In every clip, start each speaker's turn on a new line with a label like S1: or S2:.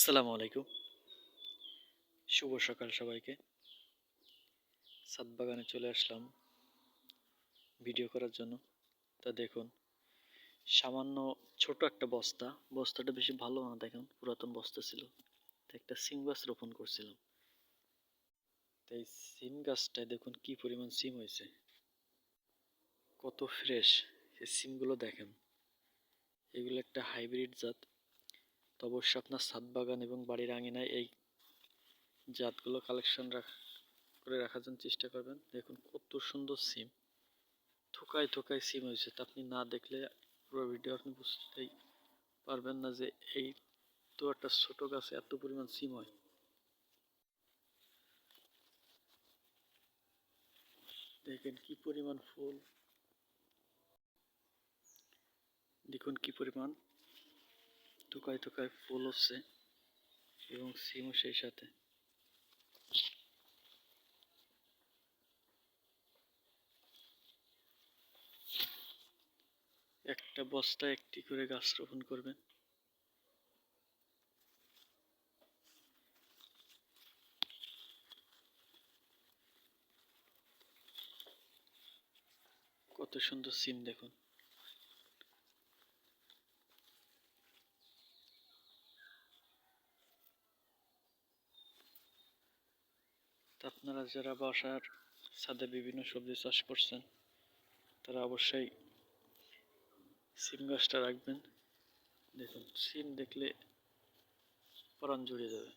S1: আসসালামু আলাইকুম। শুভ সকাল সবাইকে। সাত বাগানে চলে আসলাম ভিডিও করার জন্য। তা দেখুন, সামান্য ছোট একটা বস্তা। বস্তাটা বেশি ভালো না, দেখুন, পুরাতন বস্তা ছিল। একটা সিম গাছ রোপণ করছিলাম। তো এই সিম গাছটায় দেখুন কি পরিমাণ সিম হয়েছে। কত ফ্রেশ। এই সিমগুলো দেখেন। এগুলো একটা হাইব্রিড জাত। তো অবশ্যই আপনার ছাদ বাগান এবং বাড়ির আঙিনায় এই জাতগুলো কালেকশন করে রাখার জন্য চেষ্টা করবেন। দেখুন কত সুন্দর সিম। থোকায় থোকায় সিম হয়েছে। তা আপনি না দেখলে পুরো ভিডিও আপনি বুঝতেই পারবেন না যে এই তো একটা ছোট গাছে এত পরিমাণ সিম হয়। দেখেন কি পরিমাণ ফুল। দেখুন কি পরিমাণ থোকায় থোকায় ফুল হচ্ছে এবং সিমও সেই সাথে। একটা বস্তা একটি করে গাছ রোপণ করবেন। কত সুন্দর সিম দেখুন। তা আপনারা যারা বাসার ছাদে বিভিন্ন সবজি চাষ করছেন, তারা অবশ্যই সিম গাছটা রাখবেন। দেখুন, সিম দেখলে পরাণ জুড়িয়ে যাবে।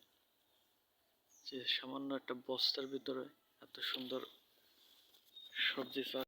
S1: যে সামান্য একটা বস্তার ভিতরে এত সুন্দর সবজি চাষ